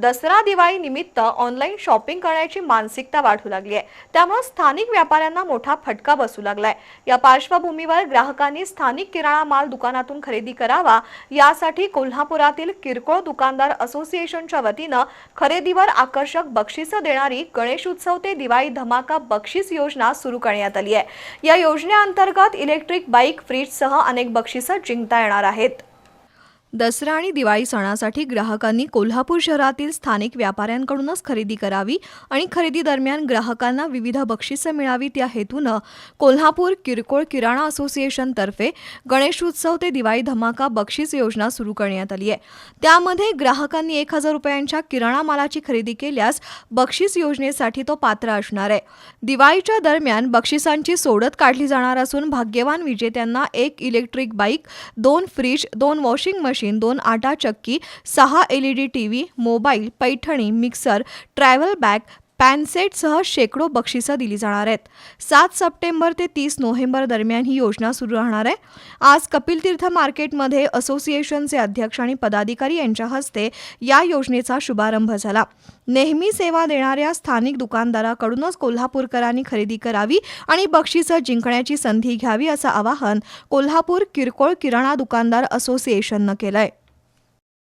दसरा दिवाळी निमित्त online shopping करण्याची मानसिकता वाढू लागली आहे. त्यामुळे स्थानिक व्यापाऱ्यांना मोठा फटका बसू लागलाय. या पार्श्वभूमीवर ग्राहकांनी स्थानिक किराणा माल दुकानातून खरेदी करावा यासाठी कोल्हापुरातील किरकोळ दुकानदार असोसिएशनच्या वतीनं खरेदीवर आकर्षक बक्षिसं देणारी गणेशोत्सव ते दिवाळी धमाका बक्षीस योजना सुरू करण्यात आली आहे. या योजनेअंतर्गत इलेक्ट्रिक बाईक फ्रीजसह अनेक बक्षिसं जिंकता येणार आहेत. दसरा आणि दिवाळी सणासाठी ग्राहकांनी कोल्हापूर शहरातील स्थानिक व्यापाऱ्यांकडूनच खरेदी करावी आणि खरेदी दरम्यान ग्राहकांना विविध बक्षिसं मिळावीत या हेतूनं कोल्हापूर किरकोळ किराणा असोसिएशनतर्फे गणेशोत्सव ते दिवाळी धमाका बक्षीस योजना सुरू करण्यात आली आहे. त्यामध्ये ग्राहकांनी एक हजार रुपयांच्या किराणा मालाची खरेदी केल्यास बक्षीस योजनेसाठी तो पात्र असणार आहे. दिवाळीच्या दरम्यान बक्षिसांची सोडत काढली जाणार असून भाग्यवान विजेत्यांना एक इलेक्ट्रिक बाईक दोन फ्रीज दोन वॉशिंग मशीन दोन आटा चक्की सहा L E D T V mobile Paithani mixer travel bag पॅनसेटसह शेकडो बक्षिसं दिली जाणार आहेत. सात सप्टेंबर ते तीस नोव्हेंबर दरम्यान ही योजना सुरू राहणार आहे. आज कपिल तीर्थ मार्केटमध्ये असोसिएशनचे अध्यक्ष आणि पदाधिकारी यांच्या हस्ते या योजनेचा शुभारंभ झाला. नेहमी सेवा देणाऱ्या स्थानिक दुकानदाराकडूनच कोल्हापूरकरांनी खरेदी करावी आणि बक्षिसं जिंकण्याची संधी घ्यावी असं आवाहन कोल्हापूर किरकोळ किराणा दुकानदार असोसिएशननं केलं आहे